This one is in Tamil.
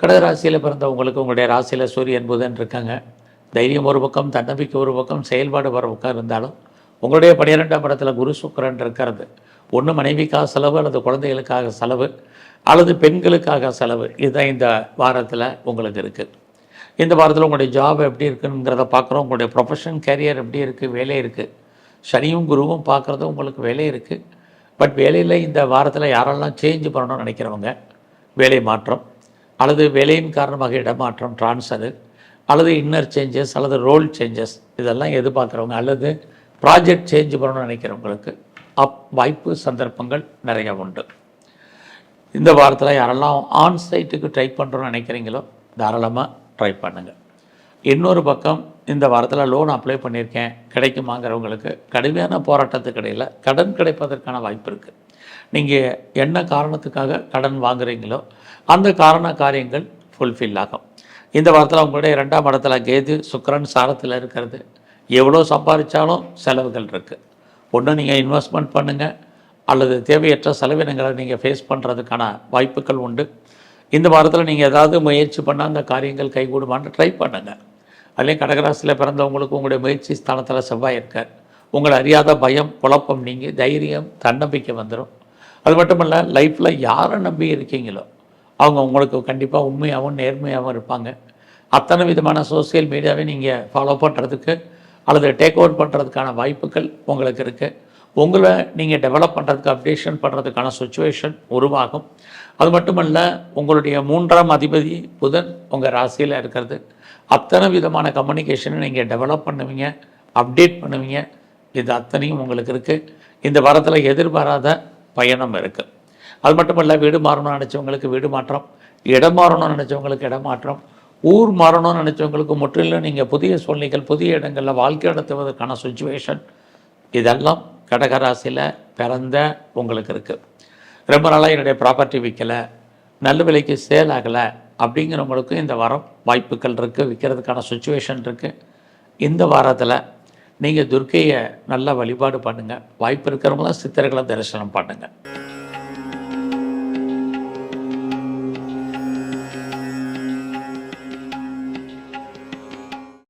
கடகராசியில் பிறந்தவங்களுக்கு உங்களுடைய ராசியில் சூரியன் புதன் இருக்காங்க. தைரியம் ஒரு பக்கம் தன்னம்பிக்கை ஒரு பக்கம் செயல்பாடு வர பக்கம் இருந்தாலும் உங்களுடைய பன்னிரெண்டாம் இடத்துல குரு சுக்கரன் இருக்கிறது. ஒன்று மனைவிக்காக செலவு அல்லது குழந்தைகளுக்காக செலவு அல்லது பெண்களுக்காக செலவு. இதுதான் இந்த வாரத்தில் உங்களுக்கு இருக்குது இந்த வாரத்தில் உங்களுடைய ஜாப் எப்படி இருக்குங்கிறத பார்க்குறோம். உங்களுடைய ப்ரொஃபஷன் கேரியர் எப்படி இருக்குது வேலை இருக்குது சனியும் குருவும் பார்க்குறது உங்களுக்கு வேலை இருக்குது பட் வேலையில் இந்த வாரத்தில் யாரெல்லாம் சேஞ்ச் பண்ணணும்னு நினைக்கிறவங்க வேலை மாற்றம் அல்லது வேலையின் காரணமாக இடமாற்றம் ட்ரான்ஸ்ஃபரு அல்லது இன்னர் சேஞ்சஸ் அல்லது ரோல் சேஞ்சஸ் இதெல்லாம் எதிர்பார்க்குறவங்க அல்லது ப்ராஜெக்ட் சேஞ்ச் பண்ணணும்னு நினைக்கிறவங்களுக்கு அப் வாய்ப்பு சந்தர்ப்பங்கள் நிறைய உண்டு. இந்த வாரத்தில் யாரெல்லாம் ஆன் சைட்டுக்கு ட்ரை பண்ணுறோன்னு நினைக்கிறீங்களோ தாராளமாக ட்ரை பண்ணுங்கள் இன்னொரு பக்கம் இந்த வாரத்தில் லோன் அப்ளை பண்ணியிருக்கேன் கிடைக்குமாங்கிறவங்களுக்கு கடுமையான போராட்டத்துக்கு இடையில் கடன் கிடைப்பதற்கான வாய்ப்பு இருக்குது நீங்கள் என்ன காரணத்துக்காக கடன் வாங்குறீங்களோ அந்த காரண காரியங்கள் ஃபுல்ஃபில் ஆகும். இந்த வாரத்தில் உங்களுடைய ரெண்டாம் இடத்துல கேது சுக்கரன் சாரத்தில் இருக்கிறது. எவ்வளோ சம்பாதிச்சாலும் செலவுகள் இருக்குது ஒன்று நீங்கள் இன்வெஸ்ட்மெண்ட் பண்ணுங்கள் அல்லது தேவையற்ற செலவினங்களை நீங்கள் ஃபேஸ் பண்ணுறதுக்கான வாய்ப்புகள் உண்டு. இந்த வாரத்தில் நீங்கள் ஏதாவது முயற்சி பண்ணால் அந்த காரியங்கள் கைகூடுமான்னு ட்ரை பண்ணுங்கள் அதுலேயும் கடகராசியில் பிறந்தவங்களுக்கு உங்களுடைய முயற்சி ஸ்தானத்தில் செவ்வாய் இருக்கார். உங்களை அறியாத பயம் குழப்பம் நீங்கள் தைரியம் தன்னம்பிக்கை வந்துடும் அது மட்டும் இல்லை லைஃப்பில் யாரை நம்பி இருக்கீங்களோ அவங்க உங்களுக்கு கண்டிப்பாக உண்மையாகவும் நேர்மையாகவும் இருப்பாங்க. அத்தனை விதமான சோஷியல் மீடியாவை நீங்கள் ஃபாலோ பண்ணுறதுக்கு அல்லது டேக் ஓவர் பண்ணுறதுக்கான வாய்ப்புகள் உங்களுக்கு இருக்குது உங்களை நீங்கள் டெவலப் பண்ணுறதுக்கு அப்டேஷன் பண்ணுறதுக்கான சுச்சுவேஷன் உருவாகும். அது மட்டுமல்ல உங்களுடைய மூன்றாம் அதிபதி புதன் உங்கள் ராசியில் இருக்கிறது. அத்தனை விதமான கம்யூனிகேஷனை நீங்கள் டெவலப் பண்ணுவீங்க அப்டேட் பண்ணுவீங்க. இது அத்தனையும் உங்களுக்கு இருக்குது இந்த வாரத்தில் எதிர்பாராத பயணம் இருக்குது அது மட்டும் இல்லை வீடு மாறணும்னு நினச்சவங்களுக்கு வீடு மாற்றம் இடம் மாறணும்னு நினச்சவங்களுக்கு இடம் மாற்றம் ஊர் மாறணும்னு நினச்சவங்களுக்கு முற்றிலும் நீங்கள் புதிய சூழ்நிலைகள் புதிய இடங்களில் வாழ்க்கை நடத்துவதற்கான சுச்சுவேஷன் இதெல்லாம் கடகராசியில் பிறந்த உங்களுக்கு இருக்குது ரொம்ப நாளாக என்னுடைய ப்ராப்பர்ட்டி விற்கலை நல்ல விலைக்கு சேல் ஆகலை அப்படிங்கிறவங்களுக்கும் இந்த வாரம் வாய்ப்புகள் இருக்குது விற்கிறதுக்கான சுச்சுவேஷன் இருக்குது இந்த வாரத்தில் நீங்கள் துர்க்கையை நல்லா வழிபாடு பண்ணுங்கள் வாய்ப்பு இருக்கிறவங்களாம் சித்தர்களை தரிசனம் பண்ணுங்கள்